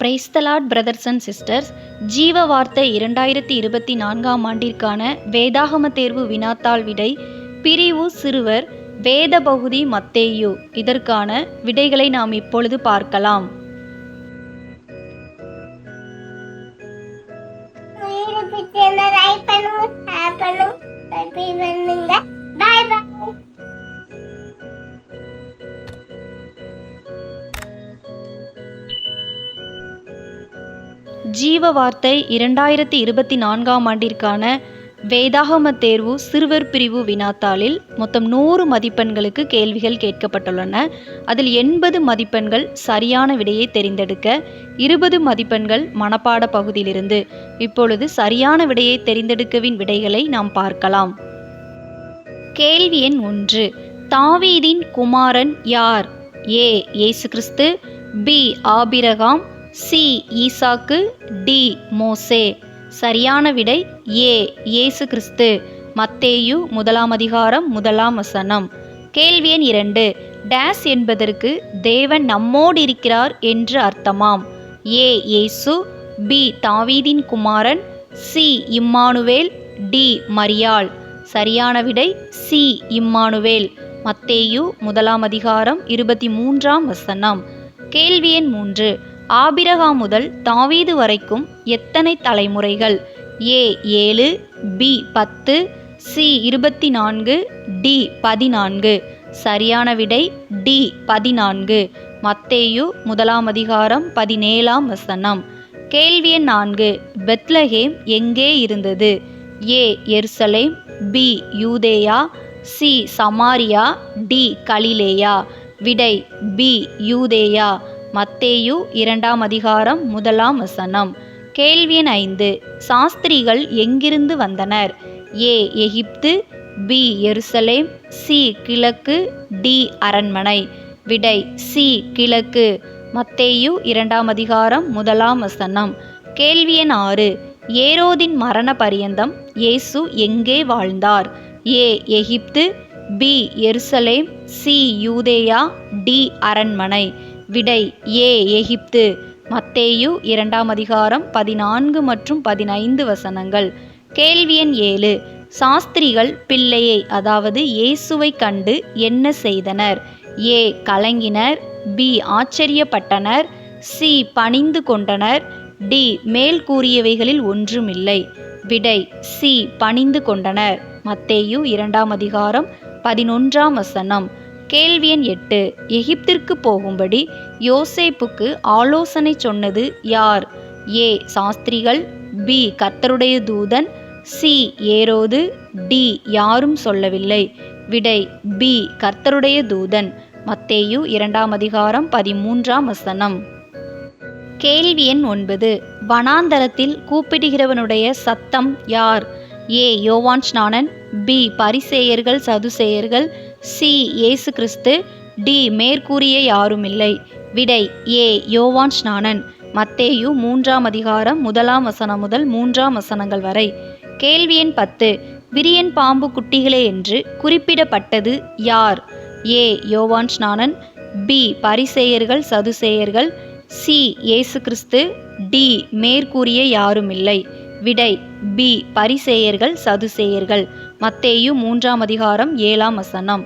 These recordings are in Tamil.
பிரைஸ்தலாட் பிரதர்ஸ் அண்ட் சிஸ்டர்ஸ் ஜீவ வார்த்தை இரண்டாயிரத்தி இருபத்தி நான்காம் ஆண்டிற்கான வேதாகம தேர்வு வினாத்தாள் விடை பிரிவு சிறுவர் வேத பகுதி மத்தேயு. இதற்கான விடைகளை நாம் இப்பொழுது பார்க்கலாம். பண்ணுங்க ஜீவ வார்த்தை இரண்டாயிரத்தி இருபத்தி நான்காம் ஆண்டிற்கான வேதாகம தேர்வு சிறுவர் பிரிவு வினாத்தாளில் மொத்தம் நூறு மதிப்பெண்களுக்கு கேள்விகள் கேட்கப்பட்டுள்ளன. அதில் எண்பது மதிப்பெண்கள் சரியான விடையை தெரிந்தெடுக்க இருபது மதிப்பெண்கள் மனப்பாட பகுதியிலிருந்து. இப்பொழுது சரியான விடையை தெரிந்தெடுக்கவின் விடைகளை நாம் பார்க்கலாம். கேள்வி எண் ஒன்று. தாவீதின் குமாரன் யார்? A. Yesu Kristhu. B. Abraham. C. Eesakku D. Mose. சரியான விடை ஏ. இயேசு கிறிஸ்து. மத்தேயு முதலாம் அதிகாரம் முதலாம் வசனம். கேள்வி எண் இரண்டு. டேஸ் என்பதற்கு தேவன் நம்மோடு இருக்கிறார் என்று அர்த்தமாம். ஏ. இயேசு பி. தாவீதின் குமாரன் சி. Emmanuel D. மரியாள். சரியான விடை சி. இம்மானுவேல். மத்தேயு முதலாம் அதிகாரம் இருபத்தி மூன்றாம் வசனம். கேள்வி எண் மூன்று. ஆபிரகாம் முதல் தாவீது வரைக்கும் எத்தனை தலைமுறைகள்? ஏ ஏழு பி பத்து சி இருபத்தி நான்கு டி பதினான்கு. சரியான விடை டி பதினான்கு. மத்தேயு முதலாம் அதிகாரம் பதினேழாம் வசனம். கேள்வி எண் நான்கு. பெத்லஹேம் எங்கே இருந்தது? A Erusalem B Yudeya C Samariya D Galileya. விடை பி யூதேயா. மத்தேயு இரண்டாம் அதிகாரம் முதலாம் வசனம். கேள்வி எண் ஐந்து. சாஸ்திரிகள் எங்கிருந்து வந்தனர்? A Egipthu B Erusalem C கிழக்கு டி அரண்மனை. விடை சி கிழக்கு. மத்தேயு இரண்டாம் அதிகாரம் முதலாம் வசனம். கேள்வி எண் ஆறு. ஏரோதின் மரண பரியந்தம் இயேசு எங்கே வாழ்ந்தார்? A Egipthu B Erusalem C Yudeya D அரண்மனை. விடை ஏ எகிப்து. மத்தேயு இரண்டாம் அதிகாரம் பதினான்கு மற்றும் பதினைந்து வசனங்கள். கேள்வி எண் ஏழு. சாஸ்திரிகள் பிள்ளையை அதாவது இயேசுவை கண்டு என்ன செய்தனர்? ஏ கலங்கினர். பி ஆச்சரியப்பட்டனர். சி பணிந்து கொண்டனர். டி மேல் கூறியவைகளில் ஒன்றுமில்லை. விடை சி பணிந்து கொண்டனர். மத்தேயு இரண்டாம் அதிகாரம் பதினொன்றாம் வசனம். கேள்வி எண் எட்டு. எகிப்திற்கு போகும்படி யோசேப்புக்கு ஆலோசனை சொன்னது யார்? ஏ. சாஸ்திரிகள். பி. கர்த்தருடைய தூதன். சி. ஏரோது. டி. யாரும் சொல்லவில்லை. விடை பி. கர்த்தருடைய தூதன். மத்தேயு இரண்டாம் அதிகாரம் பதிமூன்றாம் வசனம். கேள்வி எண் ஒன்பது. வனாந்தரத்தில் கூப்பிடுகிறவனுடைய சத்தம் யார்? ஏ. யோவான் ஸ்நானன். பி. பரிசேயர்கள் சதுசேயர்கள். சி இயேசு கிறிஸ்து. டி மேற்கூறிய யாருமில்லை. விடை ஏ யோவான் ஸ்நானன். மத்தேயு மூன்றாம் அதிகாரம் முதலாம் வசனம் முதல் மூன்றாம் வசனங்கள் வரை. கேள்வி எண் பத்து. விரியன் பாம்பு குட்டிகளே என்று குறிப்பிடப்பட்டது யார்? ஏ யோவான் ஸ்நானன். பி பரிசேயர்கள் சதுசேயர்கள். சி இயேசு கிறிஸ்து. டி மேற்கூறிய யாருமில்லை. விடை பி பரிசேயர்கள் சதுசேயர்கள். மத்தேயு மூன்றாம் அதிகாரம் ஏழாம் வசனம்.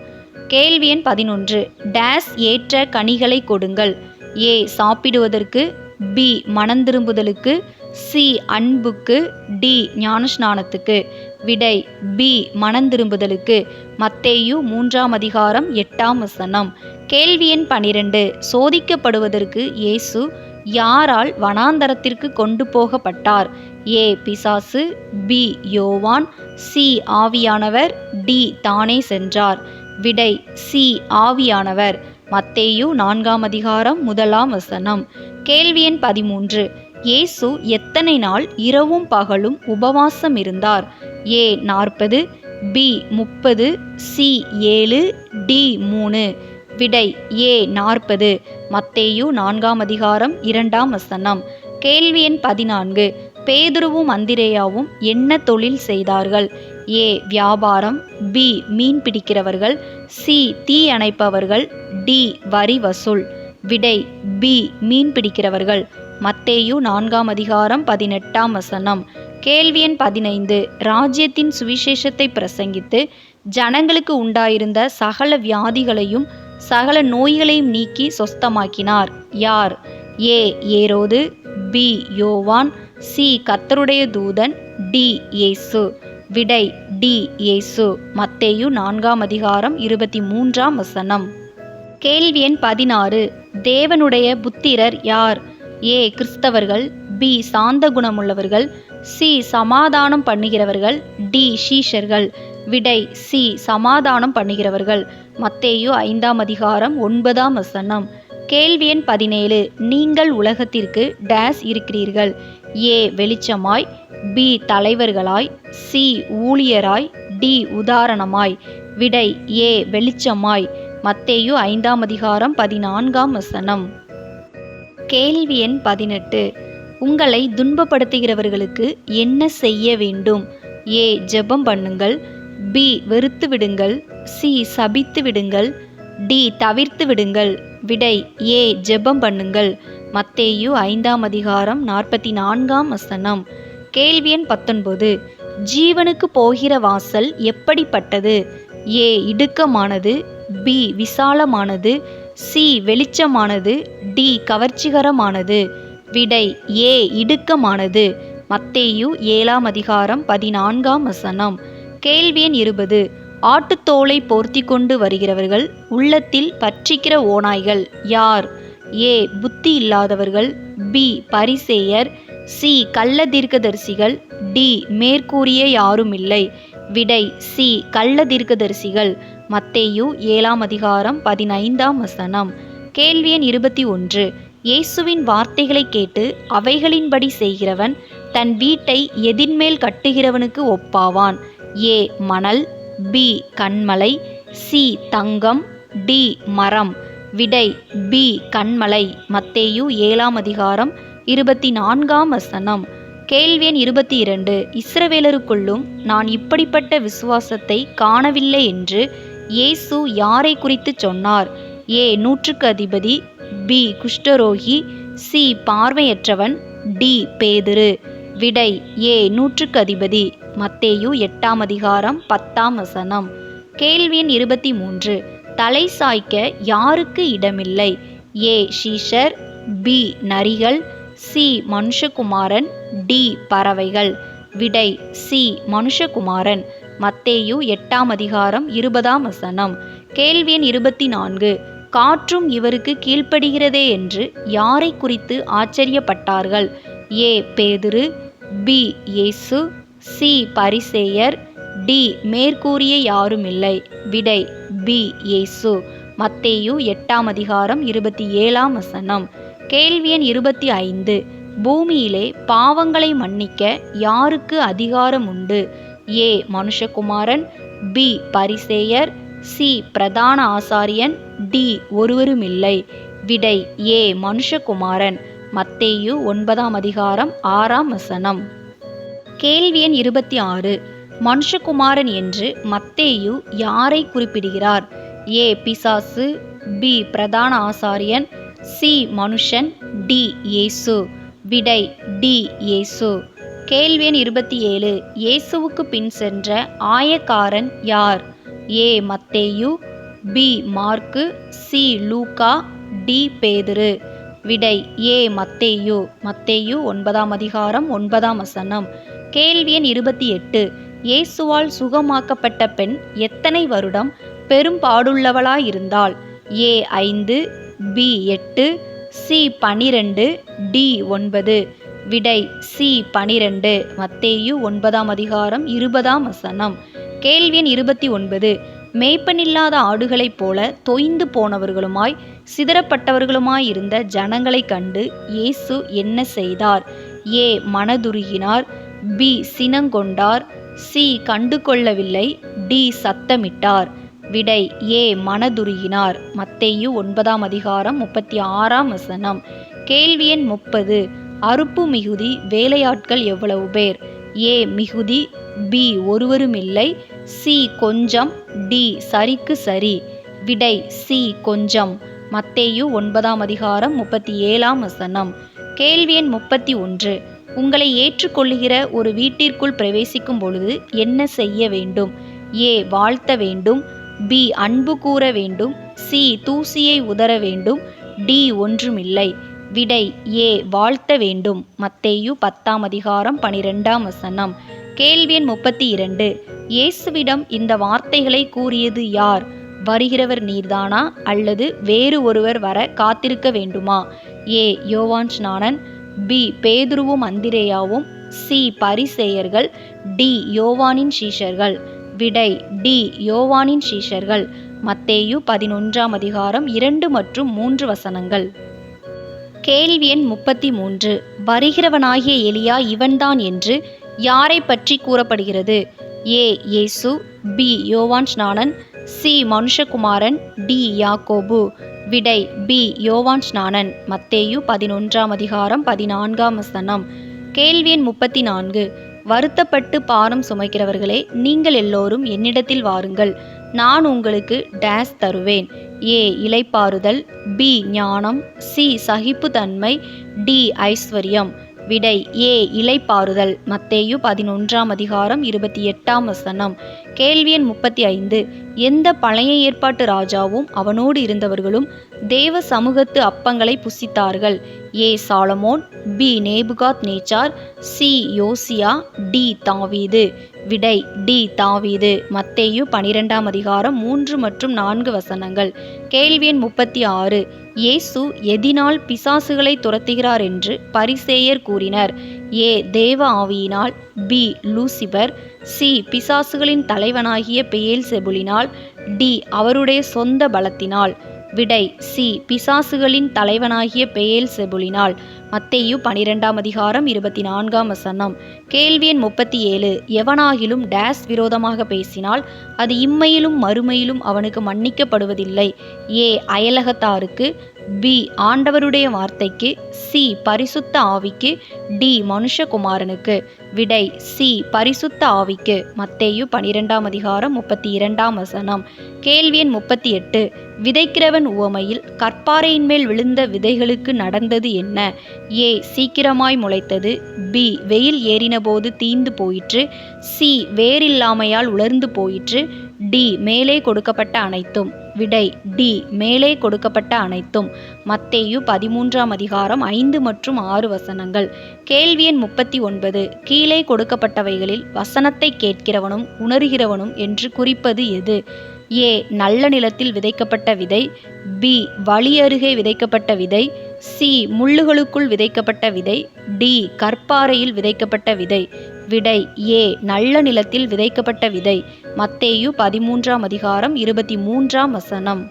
கேள்வி எண் பதினொன்று. டேஸ் ஏற்ற கனிகளை கொடுங்கள். ஏ சாப்பிடுவதற்கு. பி மனந்திரும்புதலுக்கு. சி அன்புக்கு. டி ஞானஸ்நானத்துக்கு. விடை பி மனந்திரும்புதலுக்கு. மத்தேயு மூன்றாம் அதிகாரம் எட்டாம் வசனம். கேள்வி எண் பனிரெண்டு. சோதிக்கப்படுவதற்கு இயேசு யாரால் வனாந்தரத்திற்கு கொண்டு போகப்பட்டார்? ஏ பிசாசு பி யோவான் சி ஆவியானவர் டி தானே சென்றார். விடை சி ஆவியானவர். மத்தேயு நான்காம் அதிகாரம் முதலாம் வசனம். கேள்வி எண் பதிமூன்று. இயேசு எத்தனை நாள் இரவும் பகலும் உபவாசம் இருந்தார்? ஏ நாற்பது. பி முப்பது. சி ஏழு. டி மூணு. விடை ஏ நாற்பது. மத்தேயு நான்காம் அதிகாரம் இரண்டாம் வசனம். கேள்வி எண் பதினான்கு. பேதுருவும் அந்திரேயாவும் என்ன தொழில் செய்தார்கள்? ஏ. வியாபாரம் பி. மீன் பிடிக்கிறவர்கள் சி. தீ அணைப்பவர்கள் டி. வரி வசூல். விடை பி. மீன் பிடிக்கிறவர்கள். மத்தேயு நான்காம் அதிகாரம் பதினெட்டாம் வசனம். கேள்வி எண் பதினைந்து. ராஜ்யத்தின் சுவிசேஷத்தை பிரசங்கித்து ஜனங்களுக்கு உண்டாயிருந்த சகல வியாதிகளையும் சகல நோய்களையும் நீக்கி சொஸ்தமாக்கினார். யார்? A. Erodhu B. Yovan C. கர்த்தருடைய தூதன் டி. ஏசு விடை டி. இயேசு. மத்தேயு நான்காம் அதிகாரம் இருபத்தி மூன்றாம் வசனம். கேள்வி எண் பதினாறு. தேவனுடைய புத்திரர் யார்? ஏ. கிறிஸ்தவர்கள். பி. சாந்த குணமுள்ளவர்கள். சி. சமாதானம் பண்ணுகிறவர்கள். டி. ஷீஷர்கள் விடை சி. சமாதானம் பண்ணுகிறவர்கள். மத்தேயு ஐந்தாம் அதிகாரம் ஒன்பதாம் வசனம். கேள்வி எண் பதினேழு. நீங்கள் உலகத்திற்கு டேஸ் இருக்கிறீர்கள். ஏ வெளிச்சமாய் பி தலைவர்களாய் சி ஊழியராய் டி உதாரணமாய். விடை ஏ வெளிச்சமாய். மத்தேயு ஐந்தாம் அதிகாரம் பதினான்காம் வசனம். கேள்வி எண் பதினெட்டு. உங்களை துன்பப்படுத்துகிறவர்களுக்கு என்ன செய்ய வேண்டும்? ஏ ஜெபம் பண்ணுங்கள். பி வெறுத்து விடுங்கள். சி சபித்து விடுங்கள். டி தவிர்த்து விடுங்கள். விடை ஏ ஜெபம் பண்ணுங்கள். மத்தேயு ஐந்தாம் அதிகாரம் நாற்பத்தி நான்காம் வசனம். கேள்வி எண் பத்தொன்பது. ஜீவனுக்கு போகிற வாசல் எப்படிப்பட்டது? ஏ இடுக்கமானது. பி விசாலமானது. சி வெளிச்சமானது. டி கவர்ச்சிகரமானது. விடை ஏ இடுக்கமானது. மத்தேயு ஏழாம் அதிகாரம் பதினான்காம் வசனம். கேள்வி எண் இருபது. ஆட்டுத்தோலை போர்த்தி கொண்டு வருகிறவர்கள் உள்ளத்தில் பற்றிக்கிற ஓநாய்கள் யார்? ஏ புத்தி இல்லாதவர்கள் பி பரிசேயர் சி கள்ள தீர்க்கதரிசிகள் டி மேற்கூறிய யாரும் இல்லை விடை சி கள்ள தீர்க்கதரிசிகள் மத்தேயு ஏழாம் அதிகாரம் பதினைந்தாம் வசனம். கேள்வி எண் இருபத்தி ஒன்று. இயேசுவின் வார்த்தைகளை கேட்டு அவைகளின்படி செய்கிறவன் தன் வீட்டை எதின்மேல் கட்டுகிறவனுக்கு ஒப்பாவான். ஏ மணல் பி கண்மலை சி தங்கம் டி மரம். விடை பி கண்மலை. மத்தேயு ஏழாம் அதிகாரம் இருபத்தி நான்காம் வசனம். கேள்வி எண் இருபத்தி இரண்டு இஸ்ரவேலருக்குள்ளும் நான் இப்படிப்பட்ட விசுவாசத்தை காணவில்லை என்று இயேசு யாரை குறித்து சொன்னார்? ஏ நூற்றுக்கு அதிபதி பி குஷ்டரோகி சி பார்வையற்றவன் டி பேதுரு. விடை ஏ நூற்றுக்கு அதிபதி மத்தேயு எட்டாம் அதிகாரம் பத்தாம் வசனம். கேள்வி எண் இருபத்தி மூன்று தலை சாய்க்க யாருக்கு இடமில்லை? ஏ. ஷீஷர் பி. நரிகள் சி. மனுஷகுமாரன் டி. பறவைகள். விடை சி. மனுஷகுமாரன். மத்தேயு எட்டாம் அதிகாரம் இருபதாம் வசனம். கேள்வி எண் இருபத்தி நான்கு காற்றும் இவருக்கு கீழ்ப்படுகிறதே என்று யாரை குறித்து ஆச்சரியப்பட்டார்கள்? ஏ. பேதுரு பி. இயேசு சி. பரிசேயர் டி. மேற்கூறிய யாருமில்லை. விடை பி. இயேசு. மத்தேயு எட்டாம் அதிகாரம் இருபத்தி ஏழாம் வசனம். கேள்வி எண் இருபத்தி ஐந்து. பூமியிலே பாவங்களை மன்னிக்க யாருக்கு அதிகாரம் உண்டு? ஏ. மனுஷகுமாரன். பி. பரிசேயர். சி. பிரதான ஆசாரியன். டி. ஒருவருமில்லை. விடை ஏ. மனுஷகுமாரன். மத்தேயு ஒன்பதாம் அதிகாரம் ஆறாம் வசனம். கேள்வி எண் இருபத்தி ஆறு. மனுஷகுமாரன் என்று மத்தேயு யாரை குறிப்பிடுகிறார்? ஏ. பிசாசு பி. பிரதான ஆசாரியன் சி. மனுஷன் டி. இயேசு. விடை டி. இயேசு. கேள்வி எண் இருபத்தி ஏழு. இயேசுவுக்கு பின் சென்ற ஆயக்காரன் யார்? A. Matheyu B. Markku C. Luka D. Pethuru. விடை ஏ. மத்தேயு. மத்தேயு ஒன்பதாம் அதிகாரம் ஒன்பதாம் வசனம். கேள்வி எண் இருபத்தி எட்டு. இயேசுவால் சுகமாக்கப்பட்ட பெண் எத்தனை வருடம் பெரும்பாடுள்ளவளாயிருந்தாள்? ஏ ஐந்து பி எட்டு சி பனிரெண்டு டி ஒன்பது. விடை சி பனிரெண்டு. மத்தேயு ஒன்பதாம் அதிகாரம் இருபதாம் வசனம். கேள்வி எண் இருபத்தி ஒன்பது. மேய்ப்பனில்லாத ஆடுகளைப் போல தொய்ந்து போனவர்களுமாய் சிதறப்பட்டவர்களுமாய் இருந்த ஜனங்களைக் கண்டு இயேசு என்ன செய்தார்? ஏ மனதுருகினார். பி சினங்கொண்டார். சி. கண்டு கொள்ளவில்லை டி. சத்தமிட்டார். விடை ஏ. மனதுருகினார். மத்தேயு ஒன்பதாம் அதிகாரம் முப்பத்தி ஆறாம் வசனம். கேள்வி எண் முப்பது. அறுப்பு மிகுதி வேலையாட்கள் எவ்வளவு பேர்? ஏ. மிகுதி. பி. ஒருவருமில்லை. சி. கொஞ்சம். டி. சரிக்கு சரி. விடை சி. கொஞ்சம். மத்தேயு ஒன்பதாம் அதிகாரம் முப்பத்தி ஏழாம் வசனம். கேள்வி எண் முப்பத்தி ஒன்று. உங்களை ஏற்றுக்கொள்ளுகிற ஒரு வீட்டிற்குள் பிரவேசிக்கும் பொழுது என்ன செய்ய வேண்டும்? ஏ வாழ்த்த வேண்டும். பி அன்பு கூற வேண்டும். சி தூசியை உதற வேண்டும். டி ஒன்றுமில்லை. விடை ஏ வாழ்த்த வேண்டும். மத்தேயு பத்தாம் அதிகாரம் பனிரெண்டாம் வசனம். கேள்வி எண் முப்பத்தி இரண்டு இயேசுவிடம் இந்த வார்த்தைகளை கூறியது யார்? வருகிறவர் நீர்தானா? அல்லது வேறு ஒருவர் வர காத்திருக்க வேண்டுமா? ஏ யோவான் ஸ்நானன். பி பேதுருவும் அந்திரேயாவும் சி பரிசேயர்கள் டி யோவானின் சீஷர்கள். விடை டி யோவானின் சீஷர்கள். மத்தேயு பதினொன்றாம் அதிகாரம் இரண்டு மற்றும் மூன்று வசனங்கள். கேள்வி எண் முப்பத்தி மூன்று வருகிறவனாகிய எலியா இவன்தான் என்று யாரை பற்றி கூறப்படுகிறது? ஏ. இயேசு பி யோவான் ஸ்நானன் சி மனுஷகுமாரன் டி யாக்கோபு. விடை பி. யோவான் ஸ்நானன். மத்தேயு பதினொன்றாம் அதிகாரம் பதினான்காம் வசனம். கேள்வி எண் முப்பத்தி நான்கு வருத்தப்பட்டு பாரம் சுமைக்கிறவர்களே நீங்கள் எல்லோரும் என்னிடத்தில் வாருங்கள். நான் உங்களுக்கு டேஸ் தருவேன். ஏ. இலைப்பாறுதல் பி. ஞானம். சி. சகிப்புத்தன்மை. டி. ஐஸ்வர்யம். விடை ஏ. இலைப்பாறுதல் மத்தேயு பதினொன்றாம் அதிகாரம் இருபத்தி எட்டாம் வசனம். கேள்வி எண் முப்பத்தி ஐந்து. எந்த பழைய ஏற்பாட்டு ராஜாவும் அவனோடு இருந்தவர்களும் தேவ சமூகத்து அப்பங்களை புசித்தார்கள். A. Salomon B. Nebuchadnezzar C. யோசியா டி. தாவீது. விடை டி. தாவீது. மத்தேயு பனிரெண்டாம் அதிகாரம் மூன்று மற்றும் நான்கு வசனங்கள். கேள்வி எண் முப்பத்தி ஆறு. இயேசு எதினால் பிசாசுகளை துரத்துகிறார் என்று பரிசேயர் கூறினர். ஏ தேவ ஆவியினால் பி லூசிபர் சி பிசாசுகளின் தலைவனாகிய பெயேல் செபுலினால் டி அவருடைய சொந்த பலத்தினால். விடை சி பிசாசுகளின் தலைவனாகிய பெயேல் செபுலினால் மத்தேயு பனிரெண்டாம் அதிகாரம் இருபத்தி நான்காம் வசனம். கேள்வி எண் முப்பத்தி ஏழு எவனாகிலும் டேஸ் விரோதமாக பேசினால் அது இம்மையிலும் மறுமையிலும் அவனுக்கு மன்னிக்கப்படுவதில்லை. ஏ அயலகத்தாருக்கு பி. ஆண்டவருடைய வார்த்தைக்கு சி. பரிசுத்த ஆவிக்கு டி. மனுஷகுமாரனுக்கு. விடை சி. பரிசுத்த ஆவிக்கு. மத்தேயு பனிரெண்டாம் அதிகாரம் முப்பத்தி இரண்டாம் வசனம். கேள்வி எண் முப்பத்தி எட்டு விதைக்கிறவன் உவமையில் கற்பாறையின் மேல் விழுந்த விதைகளுக்கு நடந்தது என்ன? ஏ. சீக்கிரமாய் முளைத்தது. பி. வெயில் ஏறினபோது தீந்து போயிற்று. சி. வேரில்லாமையால் உலர்ந்து போயிற்று. டி. மேலே கொடுக்கப்பட்ட அனைத்தும். விடை டி மேலே கொடுக்கப்பட்ட அனைத்தும். மத்தேயு பதிமூன்றாம் அதிகாரம் ஐந்து மற்றும் ஆறு வசனங்கள். கேள்வி எண் முப்பத்தி ஒன்பது. கீழே கொடுக்கப்பட்டவைகளில் வசனத்தை கேட்கிறவனும் உணர்கிறவனும் என்று குறிப்பது எது? ஏ. நல்ல நிலத்தில் விதைக்கப்பட்ட விதை. பி. வழியருகே விதைக்கப்பட்ட விதை. சி. முள்ளுகளுக்குள் விதைக்கப்பட்ட விதை. டி. கற்பாறையில் விதைக்கப்பட்ட விதை. விடை ஏ. நல்ல நிலத்தில் விதைக்கப்பட்ட விதை. மத்தேயு பதிமூன்றாம் அதிகாரம் இருபத்தி மூன்றாம் வசனம்.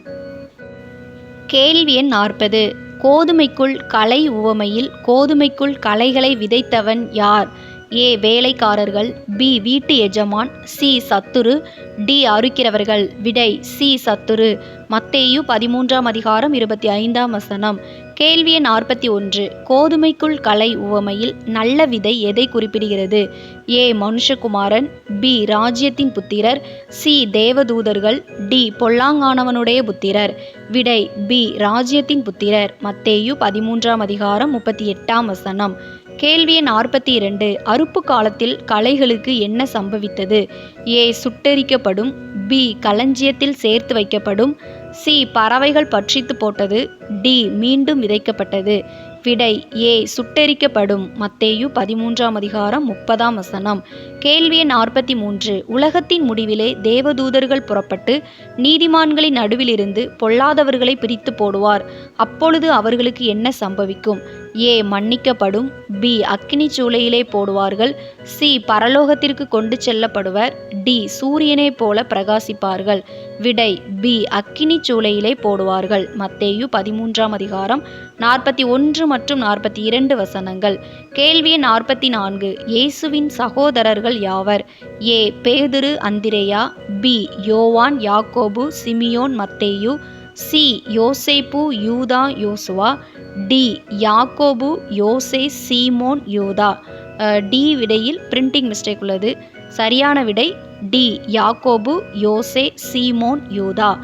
கேள்வி எண் நாற்பது. கோதுமைக்குள் கலை உவமையில் கோதுமைக்குள் கலைகளை விதைத்தவன் யார்? ஏ. வேலைக்காரர்கள். பி. வீட்டு எஜமான். சி. சத்துரு. டி. அறுக்கிறவர்கள். விடை சி. சத்துரு. மத்தேயு பதிமூன்றாம் அதிகாரம் இருபத்தி ஐந்தாம் வசனம். கேள்வி எண் நாற்பத்தி ஒன்று. கோதுமைக்குள் கலை உவமையில் நல்ல விதை எதை குறிப்பிடுகிறது? ஏ. மனுஷகுமாரன் பி. ராஜ்யத்தின் புத்திரர் சி. தேவதூதர்கள் டி. பொல்லாங்கானவனுடைய புத்திரர். விடை பி. ராஜ்யத்தின் புத்திரர். மத்தேயு பதிமூன்றாம் அதிகாரம் முப்பத்தி எட்டாம் வசனம். கேள்வி எண் நாற்பத்தி இரண்டு. அறுப்பு காலத்தில் கலைகளுக்கு என்ன சம்பவித்தது? ஏ. சுட்டெரிக்கப்படும் பி. களஞ்சியத்தில் சேர்த்து வைக்கப்படும் சி. பறவைகள் பட்சித்து போட்டது. டி. மீண்டும் விதைக்கப்பட்டது. விடை ஏ. சுட்டெரிக்கப்படும். மத்தேயு பதிமூன்றாம் அதிகாரம் முப்பதாம் வசனம். கேள்வி எண் நாற்பத்தி மூன்று. உலகத்தின் முடிவிலே தேவதூதர்கள் புறப்பட்டு நீதிமான்களின் நடுவிலிருந்து பொல்லாதவர்களை பிரித்து போடுவார். அப்பொழுது அவர்களுக்கு என்ன சம்பவிக்கும்? ஏ. மன்னிக்கப்படும். பி. அக்கினி சூளையிலே போடுவார்கள். சி. பரலோகத்திற்கு கொண்டு செல்லப்படுவர். டி. சூரியனைப் போல பிரகாசிப்பார்கள். விடை பி. அக்கினி சூளையிலே போடுவார்கள். மத்தேயு பதிமூன்றாம் அதிகாரம் நாற்பத்தி ஒன்று மற்றும் நாற்பத்தி இரண்டு வசனங்கள். கேள்வி நாற்பத்தி நான்கு. இயேசுவின் சகோதரர்கள் யாவர்? ஏ. பேதுரு அந்திரேயா. பி. யோவான் யாக்கோபு சிமியோன் மத்தேயு. சி. யோசேப்பு யூதா யோசுவா. டி. யாக்கோபு யோசே சீமோன் யூதா. டி விடையில் பிரிண்டிங் மிஸ்டேக் உள்ளது. சரியான விடை டி. யாக்கோபு யோசே சீமோன் யூதா.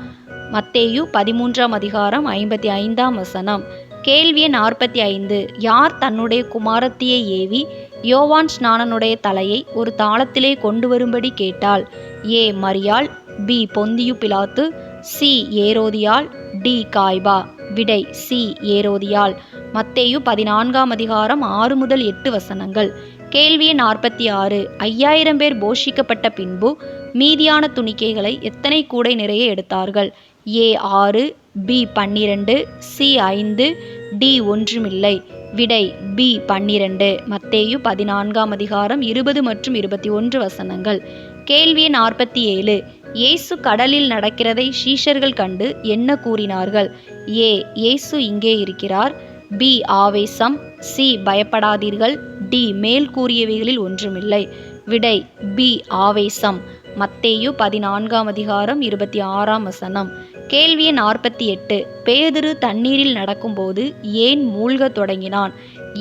மத்தேயு பதிமூன்றாம் அதிகாரம் ஐம்பத்தி ஐந்தாம் வசனம். கேள்வி நாற்பத்தி ஐந்து. யார் தன்னுடைய குமாரத்தியை ஏவி யோவான் ஸ்நானனுடைய தலையை ஒரு தாளத்திலே கொண்டு வரும்படி கேட்டாள். ஏ மரியாள் பி பொந்தியு பிலாத்து சி ஏரோதியாள் டி காய்பா. விடை சி ஏரோதியாள். மத்தேயு பதினான்காம் அதிகாரம் ஆறு முதல் எட்டு வசனங்கள். கேள்வி நாற்பத்தி ஆறு. ஐயாயிரம் பேர் போஷிக்கப்பட்ட பின்பு மீதியான துணிக்கைகளை எத்தனை கூடை நிறைய எடுத்தார்கள்? ஏ ஆறு பி பன்னிரண்டு சி ஐந்து டி ஒன்றுமில்லை. விடை பி பன்னிரண்டு. மத்தேயு பதினான்காம் அதிகாரம் இருபது மற்றும் இருபத்தி ஒன்று வசனங்கள். கேள்வி நாற்பத்தி ஏழு. இயேசு கடலில் நடக்கிறதை ஷீஷர்கள் கண்டு என்ன கூறினார்கள்? ஏ இயேசு இங்கே இருக்கிறார். பி ஆவேசம். சி பயப்படாதீர்கள். டி மேல் கூறியவைகளில் ஒன்றுமில்லை. விடை பி ஆவேசம். மத்தேயு பதினான்காம் அதிகாரம் இருபத்தி ஆறாம் வசனம். கேள்வி நாற்பத்தி எட்டு பேதுரு தண்ணீரில் நடக்கும்போது ஏன் மூழ்கத் தொடங்கினான்?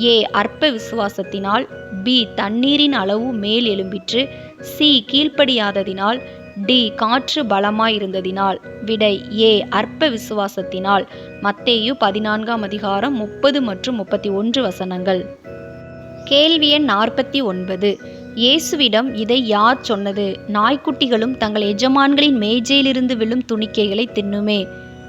ஏ அற்ப விசுவாசத்தினால் பி தண்ணீரின் அளவு மேல் எழும்பிற்று சி கீழ்ப்படியாததினால் டி காற்று பலமாயிருந்ததினால். விடை ஏ அற்ப விசுவாசத்தினால். மத்தேயு பதினான்காம் அதிகாரம் முப்பது மற்றும் முப்பத்தி ஒன்று வசனங்கள். கேள்வி எண் நாற்பத்தி ஒன்பது இயேசுவிடம் இதை யார் சொன்னது? நாய்க்குட்டிகளும் தங்கள் எஜமான்களின் மேஜையிலிருந்து விழும் துணிக்கைகளை தின்னுமே.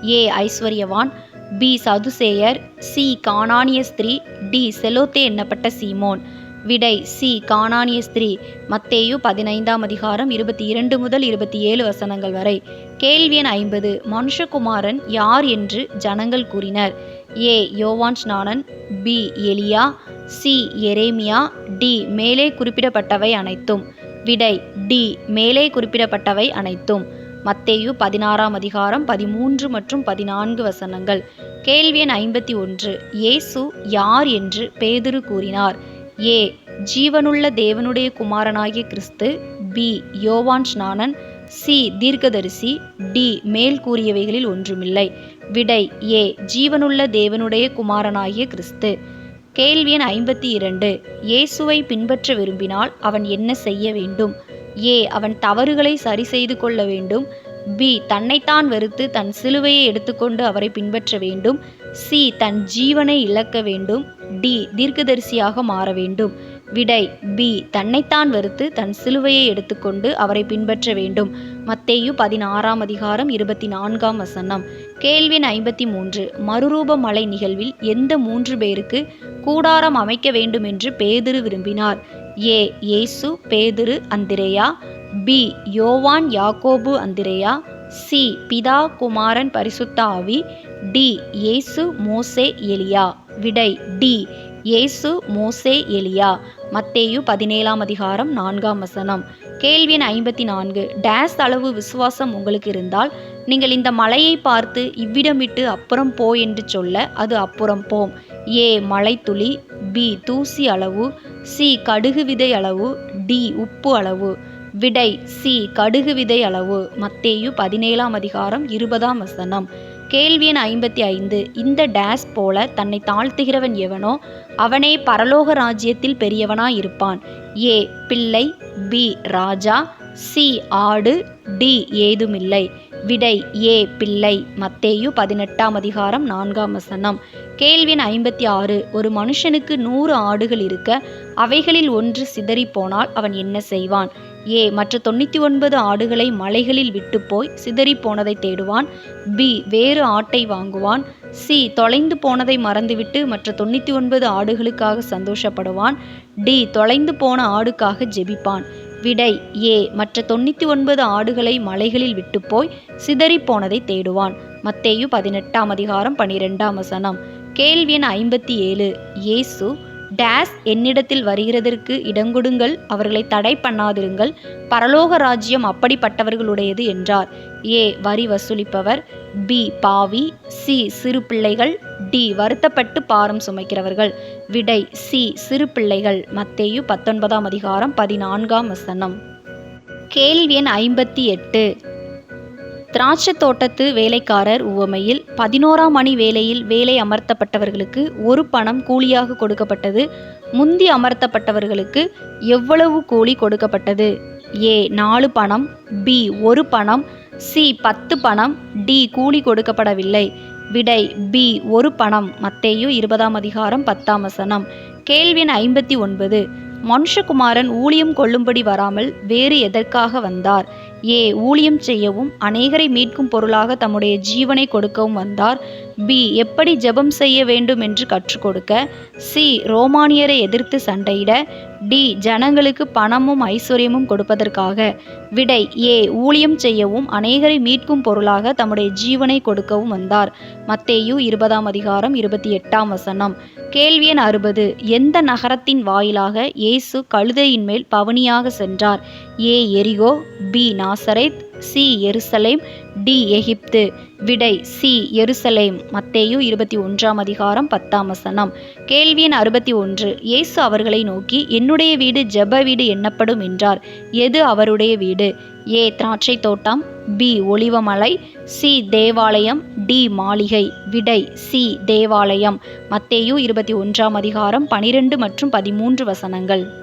ஏ ஐஸ்வர்யவான். பி சதுசேயர். சி கானானிய ஸ்திரீ. டி செலோத்தே எண்ணப்பட்ட சீமோன். விடை சி கானானிய ஸ்திரீ. மத்தேயு பதினைந்தாம் அதிகாரம் இருபத்தி இரண்டு முதல் இருபத்தி ஏழு வசனங்கள் வரை. கேள்வி எண் ஐம்பது. மனுஷகுமாரன் யார் என்று ஜனங்கள் கூறினர். ஏ யோவான் ஸ்நானன் பி எலியா சி எரேமியா டி மேலே குறிப்பிடப்பட்டவை அனைத்தும். விடை டி மேலே குறிப்பிடப்பட்டவை அனைத்தும். மத்தேயு பதினாறாம் அதிகாரம் பதிமூன்று மற்றும் பதினான்கு வசனங்கள். கேள்வி எண் ஐம்பத்தி ஒன்று. இயேசு யார் என்று பேதுரு கூறினார். ஏ ஜீவனுள்ள தேவனுடைய குமாரனாகிய கிறிஸ்து. பி யோவான் ஸ்நானன். சி. தீர்க்கதரிசி. டி. மேல் கூறியவைகளில் ஒன்றுமில்லை. விடை ஏ. ஜீவனுள்ள தேவனுடைய குமாரனாகிய கிறிஸ்து. கேள்வி எண் ஐம்பத்தி இரண்டு. இயேசுவை பின்பற்ற விரும்பினால் அவன் என்ன செய்ய வேண்டும்? ஏ. அவன் தவறுகளை சரி செய்து கொள்ள வேண்டும். பி. தன்னைத்தான் வெறுத்து தன் சிலுவையை எடுத்துக்கொண்டு அவரை பின்பற்ற வேண்டும். சி. தன் ஜீவனை இழக்க வேண்டும். டி. தீர்க்கதரிசியாக மாற வேண்டும். விடை பி தன்னைத்தான் வெறுத்து தன் சிலுவையை எடுத்துக்கொண்டு அவரை பின்பற்ற வேண்டும். மத்தேயு பதினாறாம் அதிகாரம் இருபத்தி நான்காம் வசனம். கேள்வி ஐம்பத்தி மூன்று மறுரூப மலை நிகழ்வில் எந்த மூன்று பேருக்கு கூடாரம் அமைக்க வேண்டும் என்று பேதிரு விரும்பினார்? ஏ. இயேசு பேதிரு அந்திரேயா. பி. யோவான் யாக்கோபு அந்திரேயா. சி. பிதா குமாரன் பரிசுத்த ஆவி. டி. இயேசு மோசே எலியா. விடை டி இயேசு மோசே எலியா. மத்தேயு பதினேழாம் அதிகாரம் நான்காம் வசனம். கேள்வி எண் ஐம்பத்தி நான்கு டேஸ் அளவு விசுவாசம் உங்களுக்கு இருந்தால் நீங்கள் இந்த மலையை பார்த்து இவ்விடமிட்டு அப்புறம் போ என்று சொல்ல அது அப்புறம் போம். ஏ மலைத்துளி பி தூசி அளவு சி கடுகு விதை அளவு டி உப்பு அளவு. விடை சி கடுகு விதை அளவு. மத்தேயு பதினேழாம் அதிகாரம் இருபதாம் வசனம். கேள்வி எண் ஐம்பத்தி ஐந்து. இந்த டேஸ் போல தன்னை தாழ்த்துகிறவன் எவனோ அவனே பரலோக ராஜ்யத்தில் பெரியவனாய் இருப்பான். ஏ பிள்ளை பி ராஜா சி ஆடு டி ஏதுமில்லை. விடை ஏ பிள்ளை. மத்தேயு பதினெட்டாம் அதிகாரம் நான்காம் வசனம். கேள்வின் ஐம்பத்தி ஆறு. ஒரு மனுஷனுக்கு நூறு ஆடுகள் இருக்க அவைகளில் ஒன்று சிதறிப் போனால் அவன் என்ன செய்வான்? ஏ மற்ற தொண்ணூற்றி ஒன்பது ஆடுகளை மலைகளில் விட்டு போய் சிதறிப் போனதை தேடுவான். பி வேறு ஆட்டை வாங்குவான். சி தொலைந்து போனதை மறந்துவிட்டு மற்ற தொண்ணூற்றி ஒன்பது ஆடுகளுக்காக சந்தோஷப்படுவான். டி தொலைந்து போன ஆடுக்காக ஜெபிப்பான். விடை ஏ மற்ற தொண்ணூற்றி ஒன்பது ஆடுகளை மலைகளில் விட்டுப்போய் சிதறி சிதறிப் போனதை தேடுவான். மத்தேயு பதினெட்டாம் அதிகாரம் பனிரெண்டாம் வசனம். கேள்வி எண் ஐம்பத்தி ஏழு. இயேசு டேஸ் என்னிடத்தில் வருகிறதற்கு இடங்கொடுங்கள் அவர்களை தடை பண்ணாதிருங்கள். பரலோக ராஜ்யம் அப்படிப்பட்டவர்களுடையது என்றார். ஏ. வரி வசூலிப்பவர். பி. பாவி. சி. சிறு பிள்ளைகள். டி. வருத்தப்பட்டு பாரம் சுமைக்கிறவர்கள். விடை சி. சிறு பிள்ளைகள். மத்தேயு பத்தொன்பதாம் அதிகாரம் பதினான்காம் வசனம். கேள்வி எண் ஐம்பத்தி எட்டு. திராட்சை தோட்டத்து வேலைக்காரர் உவமையில் பதினோராம் மணி வேலையில் வேலை அமர்த்தப்பட்டவர்களுக்கு ஒரு பணம் கூலியாக கொடுக்கப்பட்டது. முந்தி அமர்த்தப்பட்டவர்களுக்கு எவ்வளவு கூலி கொடுக்கப்பட்டது? ஏ நாலு பணம் பி ஒரு பணம் சி பத்து பணம் டி கூலி கொடுக்கப்படவில்லை. விடை பி ஒரு பணம். மத்தேயு இருபதாம் அதிகாரம் பத்தாம் வசனம். கேள்வி எண் ஐம்பத்தி ஒன்பது. மனுஷகுமாரன் ஊழியம் கொள்ளும்படி வராமல் வேறு எதற்காக வந்தார்? ஏ ஊழியம் செய்யவும் அநேகரை மீட்கும் பொருளாக தம்முடைய ஜீவனை கொடுக்கவும் வந்தார். பி எப்படி ஜெபம் செய்ய வேண்டும் என்று கற்றுக் கொடுக்க சி ரோமானியரை எதிர்த்து சண்டையிட. டி ஜனங்களுக்கு பணமும் ஐஸ்வர்யமும் கொடுப்பதற்காக. விடை ஏ ஊழியம் செய்யவும் அநேகரை மீட்கும் பொருளாக தம்முடைய ஜீவனை கொடுக்கவும் வந்தார். மத்தேயு இருபதாம் அதிகாரம் இருபத்தி எட்டாம் வசனம். கேள்வி எண் அறுபது. எந்த நகரத்தின் வாயிலாக இயேசு கழுதையின் மேல் பவனியாக சென்றார்? A Eriko B Nazareth C Erusalem D Egipthu. விடை சி எருசலேம். மத்தேயு இருபத்தி ஒன்றாம் அதிகாரம் பத்தாம் வசனம். கேள்வி எண் அறுபத்தி ஒன்று. இயேசு அவர்களை நோக்கி என்னுடைய வீடு ஜெப வீடு எண்ணப்படும் என்றார். எது அவருடைய வீடு? ஏ. திராட்சை தோட்டம் பி. ஒளிவமலை. சி. தேவாலயம். டி. மாளிகை. விடை சி. தேவாலயம். மத்தேயு இருபத்தி ஒன்றாம் அதிகாரம் பனிரெண்டு மற்றும் பதிமூன்று வசனங்கள்.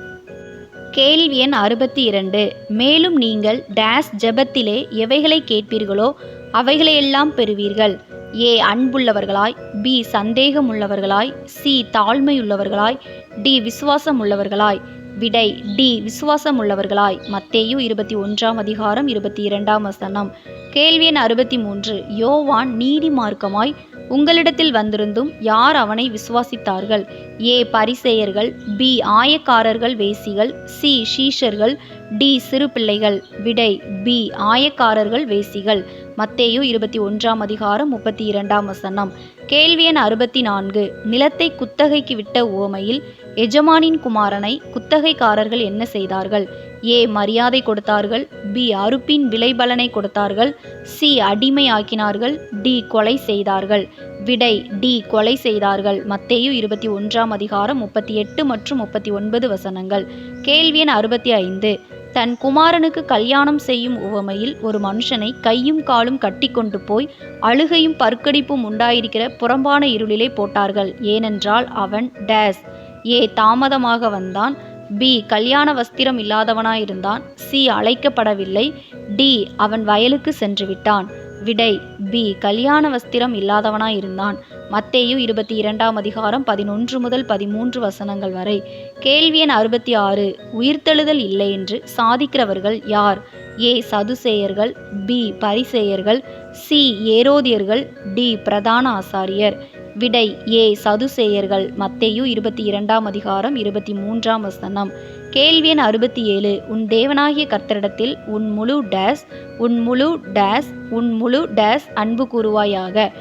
கேள்வி எண் அறுபத்தி இரண்டு மேலும் நீங்கள் டேஸ் ஜெபத்திலே எவைகளை கேட்பீர்களோ அவைகளையெல்லாம் பெறுவீர்கள். ஏ அன்புள்ளவர்களாய் பி சந்தேகம் உள்ளவர்களாய் சி தாழ்மையுள்ளவர்களாய் டி விசுவாசம் உள்ளவர்களாய் விடை டி. விசுவாசம் உள்ளவர்களாய் மத்தேயு இருபத்தி ஒன்றாம் அதிகாரம் இருபத்தி இரண்டாம் வசனம். கேள்வி எண் அறுபத்தி மூன்று. யோவான் நீதி மார்க்கமாய் உங்களிடத்தில் வந்திருந்தும் யார் அவனை விசுவாசித்தார்கள்? ஏ. பரிசேயர்கள். பி. ஆயக்காரர்கள் வேசிகள். சி. ஷீஷர்கள் டி சிறு பிள்ளைகள் விடை பி ஆயக்காரர்கள் வேசிகள். மத்தேயு இருபத்தி ஒன்றாம் அதிகாரம் முப்பத்தி இரண்டாம் வசனம். கேள்வி எண் அறுபத்தி நான்கு நிலத்தை குத்தகைக்கு விட்ட ஓமையில் எஜமானின் குமாரனை குத்தகைக்காரர்கள் என்ன செய்தார்கள்? ஏ மரியாதை கொடுத்தார்கள் பி அறுப்பின் விளைபலனை கொடுத்தார்கள் சி அடிமை ஆக்கினார்கள் டி கொலை செய்தார்கள். விடை டி கொலை செய்தார்கள். மத்தேயு இருபத்தி ஒன்றாம் அதிகாரம் முப்பத்தி எட்டு மற்றும் முப்பத்தி ஒன்பது வசனங்கள். கேள்வி எண் அறுபத்தி ஐந்து தன் குமாரனுக்கு கல்யாணம் செய்யும் உவமையில் ஒரு மனுஷனை கையும் காலும் கட்டி கொண்டு போய் அழுகையும் பற்கடிப்பும் உண்டாயிருக்கிற புறம்பான இருளிலே போட்டார்கள். ஏனென்றால் அவன் டேஸ். ஏ தாமதமாக வந்தான். பி கல்யாண வஸ்திரம் இல்லாதவனாயிருந்தான். சி அழைக்கப்படவில்லை. டி அவன் வயலுக்கு சென்று விட்டான். விடை. பி. கல்யாண வஸ்திரம் இல்லாதவனாயிருந்தான். மத்தேயு இருபத்தி இரண்டாம் அதிகாரம் பதினொன்று முதல் பதிமூன்று வசனங்கள் வரை. கேள்வி எண் அறுபத்தி ஆறு உயிர்த்தெழுதல் இல்லை என்று சாதிக்கிறவர்கள் யார்? ஏ. சதுசேயர்கள். பி. பரிசேயர்கள். சி. ஏரோதியர்கள். டி. பிரதான ஆசாரியர். விடை. ஏ. சதுசேயர்கள். மத்தேயு இருபத்தி இரண்டாம் அதிகாரம் இருபத்தி மூன்றாம் வசனம். கேள்வி எண் அறுபத்தி ஏழு. உன் தேவனாகிய கர்த்தரிடத்தில் உன் முழு டேஸ் உன் முழு டேஸ் உன் முழு டேஸ் அன்பு கூறுவாயாக.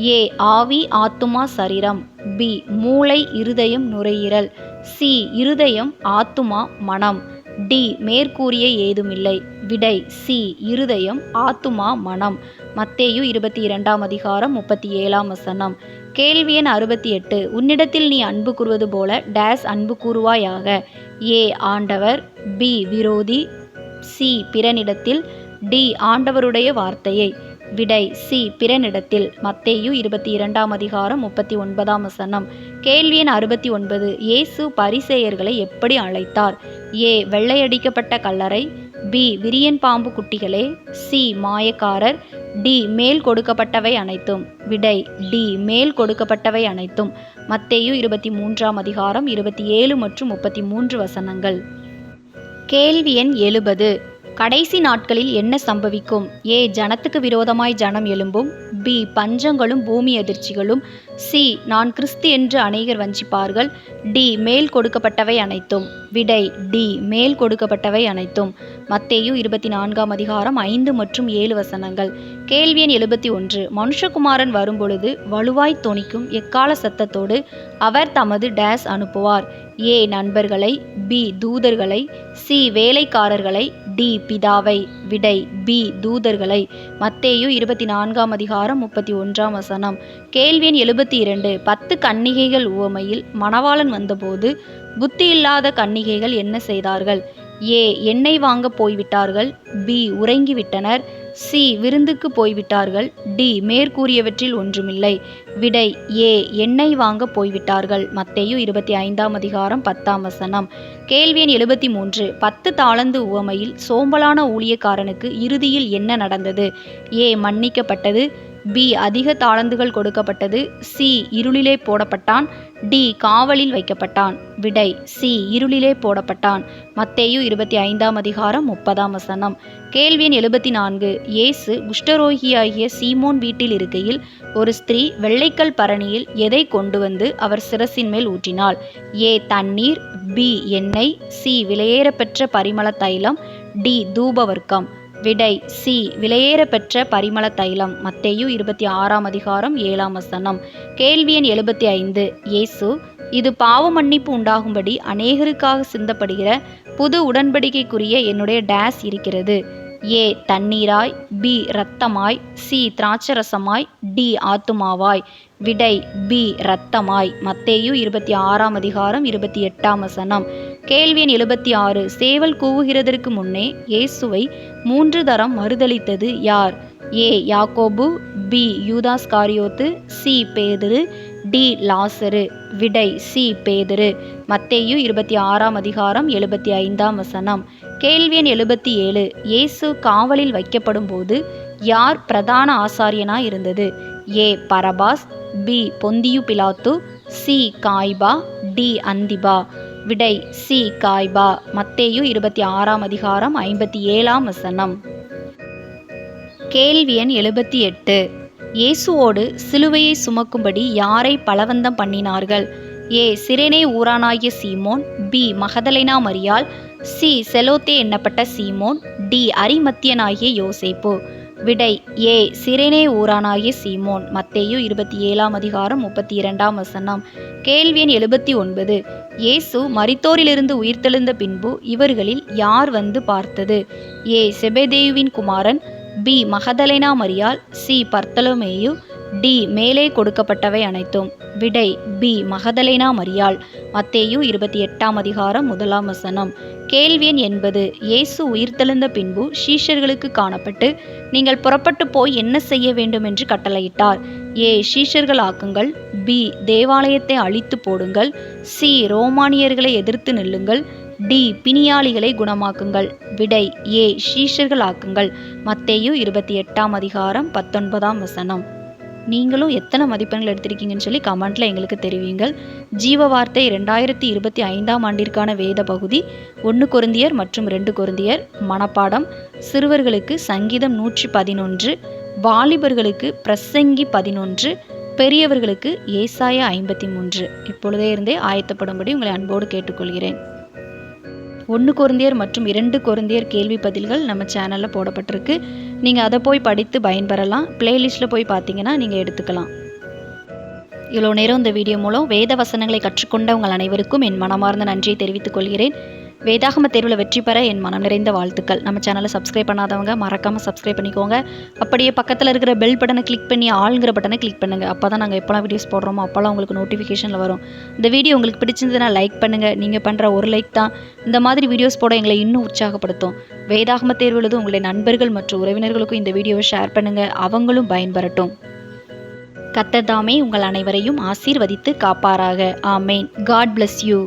ஏ ஆவி ஆத்துமா சரீரம். பி மூளை இருதயம் நுரையீரல். சி இருதயம் ஆத்துமா மனம். டி மேற்கூறிய ஏதுமில்லை. விடை சி இருதயம் ஆத்துமா மனம். மத்தேயு இருபத்தி இரண்டாம் அதிகாரம் முப்பத்தி ஏழாம் வசனம். கேள்வி எண் அறுபத்தி எட்டு. உன்னிடத்தில் நீ அன்பு கூறுவது போல டேஸ் அன்பு கூறுவாயாக. ஏ ஆண்டவர். பி விரோதி. சி பிறனிடத்தில். டி ஆண்டவருடைய வார்த்தையை. விடை சி பிறனிடத்தில். மத்தேயு இருபத்தி இரண்டாம் அதிகாரம் முப்பத்தி ஒன்பதாம் வசனம். கேள்வி எண் அறுபத்தி ஒன்பது. இயேசு பரிசேயர்களை எப்படி அழைத்தார்? ஏ வெள்ளையடிக்கப்பட்ட கல்லறை. பி. விரியன் பாம்பு குட்டிகளே சி. மாயக்காரர் டி. மேல் கொடுக்கப்பட்டவை அனைத்தும். விடை டி. மேல் கொடுக்கப்பட்டவை அனைத்தும். மத்தேயு இருபத்தி மூன்றாம் அதிகாரம் இருபத்தி ஏழு மற்றும் முப்பத்தி மூன்று வசனங்கள். கேள்வி எண் எழுபது. கடைசி நாட்களில் என்ன சம்பவிக்கும்? ஏ ஜனத்துக்கு விரோதமாய் ஜனம் எழும்பும். பி பஞ்சங்களும் பூமி அதிர்ச்சிகளும். சி நான் கிறிஸ்து என்று அநேகர் வஞ்சிப்பார்கள். டி மேல் கொடுக்கப்பட்டவை அனைத்தும். விடை டி மேல் கொடுக்கப்பட்டவை அனைத்தும். மத்தேயு இருபத்தி நான்காம் அதிகாரம் ஐந்து மற்றும் ஏழு வசனங்கள். கேள்வி எண் எழுபத்தி ஒன்று. மனுஷகுமாரன் வரும்பொழுது வலுவாய் தொனிக்கும் எக்கால சத்தத்தோடு அவர் தமது டேஸ் அனுப்புவார். ஏ நண்பர்களை பி தூதர்களை சி வேலைக்காரர்களை டி பிதாவை. விடை பி தூதர்களை. மத்தேயு இருபத்தி நான்காம் அதிகாரம் முப்பத்தி ஒன்றாம் வசனம். கேள்வி எண் எழுபத்தி இரண்டு பத்து கன்னிகைகள் உவமையில் மணவாளன் வந்தபோது புத்தி இல்லாத கன்னிகைகள் என்ன செய்தார்கள்? ஏ எண்ணெய் வாங்க போய்விட்டார்கள். பி உறங்கிவிட்டனர். சி. விருந்துக்கு போய்விட்டார்கள். டி. மேற்கூறியவற்றில் ஒன்றுமில்லை. விடை ஏ. எண்ணெய் வாங்க போய்விட்டார்கள். மத்தேயு இருபத்தி ஐந்தாம் அதிகாரம் பத்தாம் வசனம். கேள்வி எண் எழுபத்தி மூன்று பத்து தாளந்து உவமையில் சோம்பலான ஊழியக்காரனுக்கு இறுதியில் என்ன நடந்தது? ஏ. மன்னிக்கப்பட்டது. பி. அதிக தாளந்துகள் கொடுக்கப்பட்டது. சி. இருளிலே போடப்பட்டான். டி காவலில் வைக்கப்பட்டான். விடை சி இருளிலே போடப்பட்டான். மத்தேயு இருபத்தி ஐந்தாம் அதிகாரம் முப்பதாம் வசனம். கேள்வி எண் எழுபத்தி நான்கு இயேசு குஷ்டரோகியாகிய சீமோன் வீட்டில் இருக்கையில் ஒரு ஸ்திரீ வெள்ளைக்கல் பரணியில் எதை கொண்டு வந்து அவர் சிரசின் மேல் ஊற்றினாள்? ஏ தண்ணீர் பி எண்ணெய் சி விலையேறப்பெற்ற பரிமள தைலம் டி தூபவர்க்கம். விடை சி. விலையேறப்பெற்ற பரிமள தைலம். மத்தேயு இருபத்தி ஆறாம் அதிகாரம் ஏழாம் வசனம். கேள்வி எண் எழுபத்தி ஐந்து இயேசு இது பாவ மன்னிப்பு உண்டாகும்படி அநேகருக்காக சிந்தப்படுகிற புது உடன்படிக்கைக்குரிய என்னுடைய டேஸ் இருக்கிறது. ஏ. தண்ணீராய் பி. இரத்தமாய் சி. திராட்சரசமாய் டி. ஆத்துமாவாய். விடை பி. இரத்தமாய். மத்தேயு இருபத்தி ஆறாம் அதிகாரம் இருபத்தி எட்டாம் வசனம். கேள்வி எண் எழுபத்தி ஆறு. சேவல் கூவுகிறதற்கு முன்னே இயேசுவை மூன்று தரம் மறுதளித்தது யார்? ஏ. யாக்கோபு பி. யூதாஸ் காரியோத்து சி. பேதுரு டி. லாசரு. விடை சி. பேதுரு. மத்தேயு இருபத்தி ஆறாம் அதிகாரம் எழுபத்தி ஐந்தாம் வசனம். கேள்வி எண் எழுபத்தி ஏழு. இயேசு காவலில் வைக்கப்படும் போது யார் பிரதான ஆசாரியனா இருந்தது? ஏ. பரபாஸ் பி. பொந்தியு பிலாத்து சி. காய்பா டி. அந்திபா. விடை சி. காய்பா. மத்தேயு இருபத்தி ஆறாம் அதிகாரம் ஐம்பத்தி ஏழாம் வசனம். கேள்வி எண் எழுபத்தி எட்டு இயேசுவோடு சிலுவையை சுமக்கும்படி யாரை பலவந்தம் பண்ணினார்கள்? ஏ. சிறேனே ஊரானாகிய சீமோன். பி. மகதலைனா மரியாள். சி. செலோத்தே எண்ணப்பட்ட சீமோன். டி. அரிமத்தியனாகிய யோசேப்பு. விடை ஏ. சிறைனே ஊரானாகிய சீமோன். மத்தேயு இருபத்தி ஏழாம் அதிகாரம் முப்பத்தி இரண்டாம் வசனம். கேள்வி எண் எழுபத்தி ஒன்பது. இயேசு மரித்தோரிலிருந்து உயிர்த்தெழுந்த பின்பு இவர்களில் யார் வந்து பார்த்தது? ஏ. செபெதேயுவின் குமாரன். பி. மகதலேனா மரியால் சி. பர்த்தலமேயு. டி மேலே கொடுக்கப்பட்டவை அனைத்தும். விடை பி மகதலேனா மரியாள். மத்தேயு இருபத்தி எட்டாம் அதிகாரம் முதலாம் வசனம். கேள்வி எண் எண்பது இயேசு உயிர்த்தெழுந்த பின்பு ஷீஷர்களுக்கு காணப்பட்டு நீங்கள் புறப்பட்டு போய் என்ன செய்ய வேண்டும் என்று கட்டளையிட்டார். ஏ ஷீஷர்கள் ஆக்குங்கள். பி தேவாலயத்தை அழித்து போடுங்கள். சி ரோமானியர்களை எதிர்த்து நில்லுங்கள். டி பிணியாளிகளை குணமாக்குங்கள். விடை ஏ ஷீஷர்கள் ஆக்குங்கள். மத்தேயு இருபத்தி எட்டாம் அதிகாரம் பத்தொன்பதாம் வசனம். நீங்களும் எத்தனை மதிப்பெண்கள் எடுத்திருக்கீங்கன்னு சொல்லி கமெண்ட்டில் எங்களுக்கு தெரிவிங்கள் ஜீவ வார்த்தை ரெண்டாயிரத்தி இருபத்தி ஐந்தாம் ஆண்டிற்கான வேத பகுதி ஒன்று கொருந்தியர் மற்றும் ரெண்டு கொருந்தியர். மனப்பாடம் சிறுவர்களுக்கு சங்கீதம் நூற்றி பதினொன்று வாலிபர்களுக்கு பிரசங்கி பதினொன்று பெரியவர்களுக்கு ஏசாய ஐம்பத்தி மூன்று. இப்பொழுதே இருந்தே ஆயத்தப்படும்படி உங்களை அன்போடு கேட்டுக்கொள்கிறேன். ஒன்று குருந்தியர் மற்றும் இரண்டு குருந்தியர் கேள்வி பதில்கள் நம்ம சேனலில் போடப்பட்டிருக்கு. நீங்கள் அதை போய் படித்து பயன்பெறலாம். பிளேலிஸ்ட்டில் போய் பார்த்தீங்கன்னா நீங்கள் எடுத்துக்கலாம். இவ்வளோ நேரம் இந்த வீடியோ மூலம் வேத வசனங்களை கற்றுக்கொண்ட உங்கள் அனைவருக்கும் என் மனமார்ந்த நன்றியை தெரிவித்துக் கொள்கிறேன். வேதாகம தேர்வில் வெற்றி பெற என் மனம் நிறைந்த வாழ்த்துக்கள். நம்ம சேனலை சப்ஸ்கிரைப் பண்ணாதவங்க மறக்காமல் சப்ஸ்கிரைப் பண்ணிக்கோங்க. அப்படியே பக்கத்தில் இருக்கிற பெல் பட்டனை கிளிக் பண்ணி ஆளுங்கிற பட்டனை கிளிக் பண்ணுங்கள் அப்போ தான் நாங்கள் எப்போல்லாம் வீடியோஸ் போடுறோமோ அப்போல்லாம் உங்களுக்கு நோட்டிஃபிகேஷனில் வரும். இந்த வீடியோ உங்களுக்கு பிடிச்சிருந்ததுன்னா லைக் பண்ணுங்கள் நீங்கள் பண்ணுற ஒரு லைக் தான் இந்த மாதிரி வீடியோஸ் போட எங்களை இன்னும் உற்சாகப்படுத்தும். வேதாகம தேர்வு எழுதும் உங்களுடைய நண்பர்கள் மற்றும் உறவினர்களுக்கும் இந்த வீடியோவை ஷேர் பண்ணுங்கள் அவங்களும் பயன்பெறட்டும். கத்ததாமே உங்கள் அனைவரையும் ஆசீர்வதித்து காப்பாராக. ஆமேன். God bless you